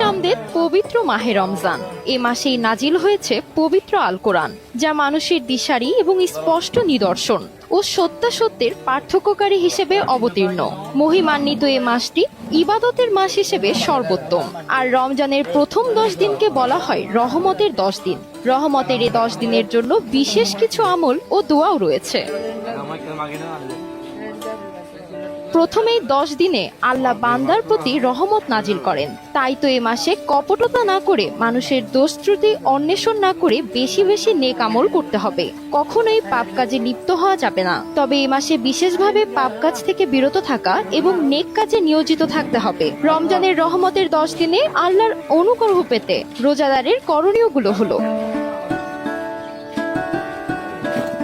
আমদেদ পবিত্র মাহে রমজান। এ মাসেই নাজিল হয়েছে পবিত্র আল কোরআন যা মানুষের দিশারি এবং স্পষ্ট নিদর্শন ও সত্যাসত্যের পার্থক্যকারী হিসেবে অবতীর্ণ। মহিমান্বিত এ মাসটি ইবাদতের মাস হিসেবে সর্বোত্তম। আর রমজানের প্রথম দশ দিনকে বলা হয় রহমতের দশ দিন। রহমতের এ দশ দিনের জন্য বিশেষ কিছু আমল ও দোয়াও রয়েছে। প্রথমেই দশ দিনে আল্লাহ বান্দার প্রতি রহমত নাজিল করেন। তাই তো এ মাসে কপটতা না করে, মানুষের দোষ ত্রুটি অন্বেষণ না করে বেশি বেশি নেক আমল করতে হবে। কখনোই পাপ কাজে লিপ্ত হওয়া যাবে না। তবে এ মাসে বিশেষভাবে পাপ কাজ থেকে বিরত থাকা এবং নেক কাজে নিয়োজিত থাকতে হবে। রমজানের রহমতের দশ দিনে আল্লাহর অনুগ্রহ পেতে রোজাদারের করণীয়গুলো হলো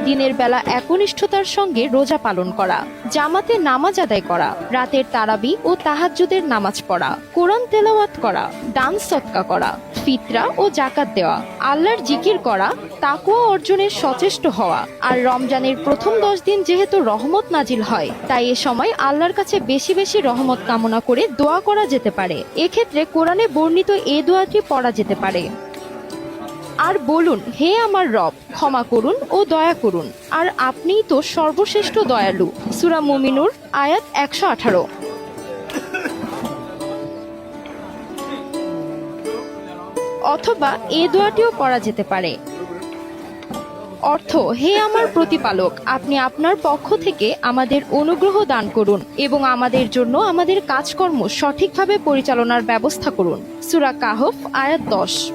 দিনের বেলা একনিষ্ঠতার সঙ্গে রোজা পালন করা, জামাতে নামাজ আদায় করা, রাতের তারাবি ও তাহাজ্জুদের নামাজ পড়া, কোরআন তেলাওয়াত করা, দান সৎকা করা, ফিতরা ও জাকাত দেওয়া, আল্লাহর জিকির করা তাকুয়া অর্জনের সচেষ্ট হওয়া আর রমজানের প্রথম দশ দিন যেহেতু রহমত নাজিল হয়, তাই এ সময় আল্লাহর কাছে বেশি বেশি রহমত কামনা করে দোয়া করা যেতে পারে। এক্ষেত্রে কোরআনে বর্ণিত এ দোয়াটি পড়া যেতে পারে। আর বলুন, হে আমার রব, ক্ষমা করুন ও দয়া করুন। আর আপনিই তো সর্বশ্রেষ্ঠ দয়ালু। সুরা মুমিনুর, আয়াত একশো আঠারো। অথবা এ দোয়াটিও পড়া যেতে পারে। অর্থ, হে আমার প্রতিপালক, আপনি আপনার পক্ষ থেকে আমাদের অনুগ্রহ দান করুন এবং আমাদের জন্য আমাদের কাজকর্ম সঠিকভাবে পরিচালনার ব্যবস্থা করুন। সুরা কাহফ, আয়াত দশ।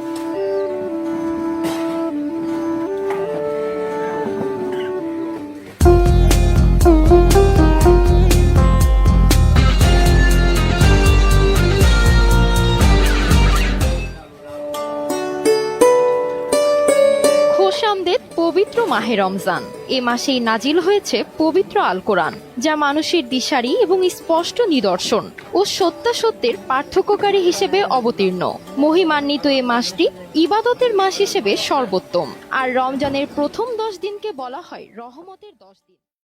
আমদেদ পবিত্র মাহে রমজান। এ মাসেই নাজিল হয়েছে পবিত্র আল কোরআন যা মানুষের দিশারি এবং স্পষ্ট নিদর্শন ও সত্যাসত্যের পার্থক্যকারী হিসেবে অবতীর্ণ। মহিমান্বিত এ মাসটি ইবাদতের মাস হিসেবে সর্বোত্তম। আর রমজানের প্রথম দশ দিনকে বলা হয় রহমতের দশ দিন।